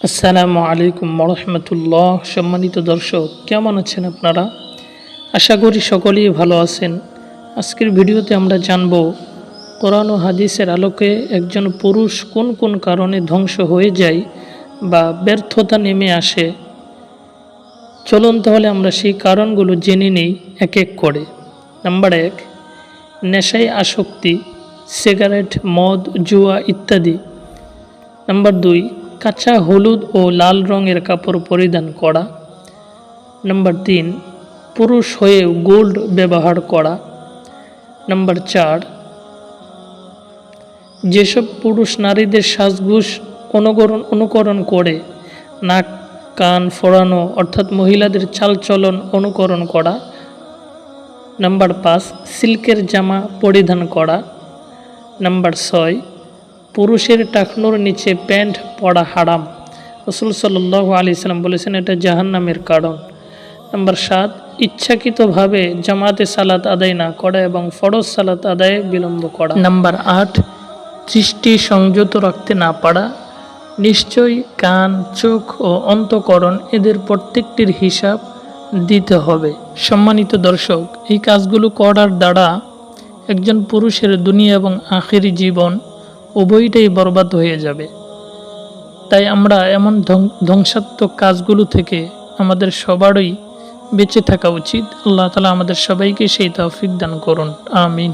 আসসালামু আলাইকুম রহমতুল্লাহ। সম্মানিত দর্শক, কেমন আছেন আপনারা? আশা করি সকলেই ভালো আছেন। আজকের ভিডিওতে আমরা জানব, কোরআন ও হাদিসের আলোকে একজন পুরুষ কোন কোন কারণে ধ্বংস হয়ে যায় বা ব্যর্থতা নেমে আসে। চলুন তাহলে আমরা সেই কারণগুলো জেনে নিই এক এক করে। নাম্বার এক, নেশায় আসক্তি, সিগারেট, মদ, জুয়া ইত্যাদি। নাম্বার দুই কাঁচা হলুদ ও লাল রঙের কাপড় পরিধান করা। নাম্বার তিন, পুরুষ হয়েও গোল্ড ব্যবহার করা। নাম্বার চার, যেসব পুরুষ নারীদের সাজগুজ অনুকরণ অনুকরণ করে, নাক, কান ফোড়ানো অর্থাৎ মহিলাদের চালচলন অনুকরণ করা। নাম্বার পাঁচ, সিল্কের জামা পরিধান করা। নাম্বার ছয় পুরুষের টাকনোর নিচে প্যান্ট পরা হারাম। রসুল সাল্লাহ আলি সাল্লাম বলেছেন, এটা জাহান্নামের কারণ। নাম্বার সাত, ইচ্ছাকৃতভাবে জামাতে সালাত আদায় না করা এবং ফরজ সালাত আদায়ে বিলম্ব করা। নাম্বার আট, দৃষ্টি সংযত রাখতে না পারা। নিশ্চয়ই কান, চোখ ও অন্তকরণ এদের প্রত্যেকটির হিসাব দিতে হবে। সম্মানিত দর্শক, এই কাজগুলো করার দ্বারা একজন পুরুষের দুনিয়া এবং আখেরি জীবন উভয়টাই বরবাদ হয়ে যাবে। তাই আমরা এমন ধ্বং- ধ্বংসাত্মক কাজগুলো থেকে আমাদের সবারই বেঁচে থাকা উচিত। আল্লাহ তালা আমাদের সবাইকে সেই তৌফিক দান করুন। আমিন।